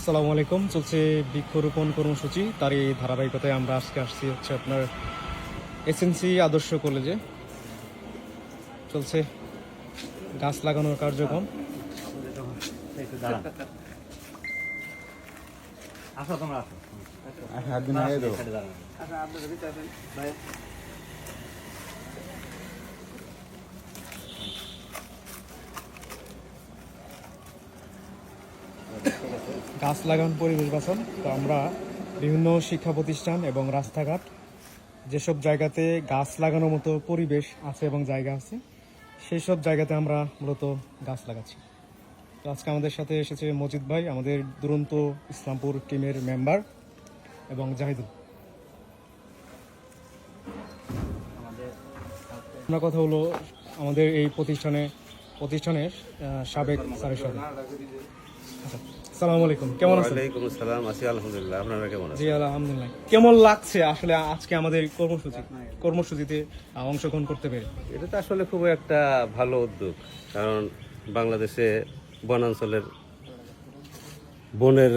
আসসালামু আলাইকুম। চলছে বৃক্ষরোপণ কর্মসূচি। তার এই ধারাবাহিকতায় আমরা আজকে আসছি হচ্ছে আপনার এসএনসি আদর্শ কলেজে। চলছে গাছ লাগানোর কার্যক্রম। আসো তোমরা আসো। গাছ লাগান পরিবেশ বাঁচান। তো আমরা বিভিন্ন শিক্ষা প্রতিষ্ঠান এবং রাস্তাঘাট, যেসব জায়গাতে গাছ লাগানোর মতো পরিবেশ আছে এবং জায়গা আছে সেই সব জায়গাতে আমরা মূলত গাছ লাগাচ্ছি। তো আজকে আমাদের সাথে এসেছে মজিদ ভাই, আমাদের দুরন্ত ইসলামপুর টিমের মেম্বার এবং জাহিদুল। আমরা কথা হলো আমাদের এই প্রতিষ্ঠানে, প্রতিষ্ঠানের সাবেক স্যারের সাথে। আলাইকুম কেমন আছেন? ওয়ালাইকুম আসসালাম আছি আলহামদুলিল্লাহ আপনারা কেমন আছেন? জি আলহামদুলিল্লাহ। কেমন লাগছে আসলে আজকে আমাদের কর্মসূচি? কর্মসূচিতে অংশগ্রহণ করতে পেরে? এটা তো আসলে খুব একটা ভালো উদ্যোগ কারণ বাংলাদেশে বনাঞ্চলের বনের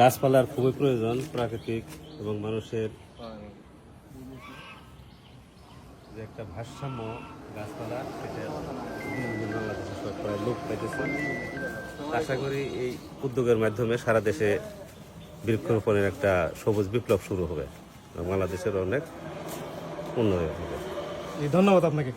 গাছপালার খুবই প্রয়োজন প্রাকৃতিক এবং মানুষের যে একটা ভারসাম্য গাছপালা সেটা বাংলাদেশে প্রায় পাইতেছে। আশা করি এই উদ্যোগের মাধ্যমে সারা দেশে বৃক্ষরোপণের একটা সবুজ বিপ্লব শুরু হবে। বাংলাদেশের অনেক উন্নয়ন হবে। জি, ধন্যবাদ আপনাকে।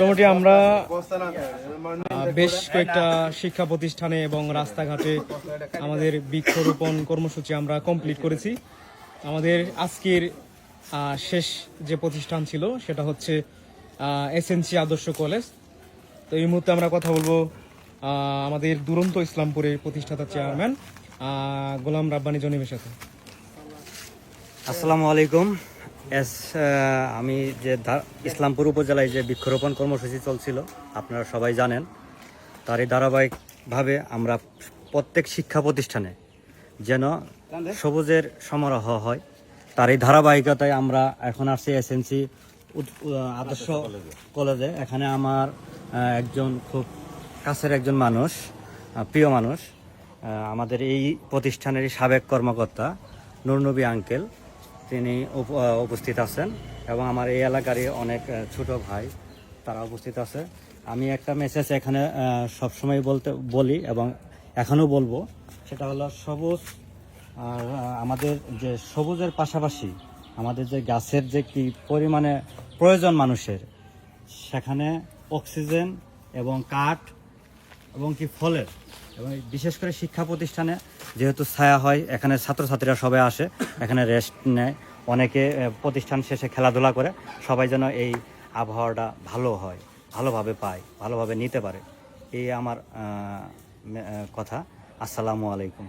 মোটামুটি আমরা বেশ কয়েকটা শিক্ষা প্রতিষ্ঠানে এবং রাস্তাঘাটে আমাদের বৃক্ষরোপণ কর্মসূচি আমরা কমপ্লিট করেছি। আমাদের আজকের শেষ যে প্রতিষ্ঠান ছিল, সেটা হচ্ছে এসএনসি আদর্শ কলেজ। তো এই মুহূর্তে আমরা কথা বলব আমাদের দুরন্ত ইসলামপুরের প্রতিষ্ঠাতা চেয়ারম্যান গোলাম রাব্বানি জনিমের সাথে। আসসালামু আলাইকুম। এস আমি যে ধা- ইসলামপুর উপজেলায় যে বৃক্ষরোপণ কর্মসূচি চলছিল আপনারা সবাই জানেন তারই ধারাবাহিকভাবে আমরা প্রত্যেক শিক্ষা প্রতিষ্ঠানে যেন সবুজের সমারোহ হয় তারই ধারাবাহিকতায় আমরা এখন আসছি এসএনসি আদর্শ কলেজে। এখানে আমার একজন খুব কাছের একজন মানুষ প্রিয় মানুষ আমাদের এই প্রতিষ্ঠানেরই সাবেক কর্মকর্তা নুরনবী আঙ্কেল। তিনি উপস্থিত আছেন এবং আমার এই এলাকারই অনেক ছোট ভাই তারা উপস্থিত আছে। আমি একটা মেসেজ এখানে সবসময় বলতে, বলি এবং এখনও বলব। সেটা হলো সবুজ আর আমাদের যে সবুজের পাশাপাশি আমাদের যে গাছের যে কি পরিমাণে প্রয়োজন মানুষের, সেখানে অক্সিজেন এবং কাঠ এবং কি ফলের এবং বিশেষ করে শিক্ষা প্রতিষ্ঠানে যেহেতু ছায়া হয়, এখানে ছাত্রছাত্রীরা সবাই আসে, এখানে রেস্ট নেয়। অনেকে প্রতিষ্ঠান শেষে খেলাধুলা করে, সবাই যেন এই আবহাওয়াটা ভালো হয়, ভালোভাবে পায়, ভালোভাবে নিতে পারে। এই আমার কথা। আসসালামু আলাইকুম।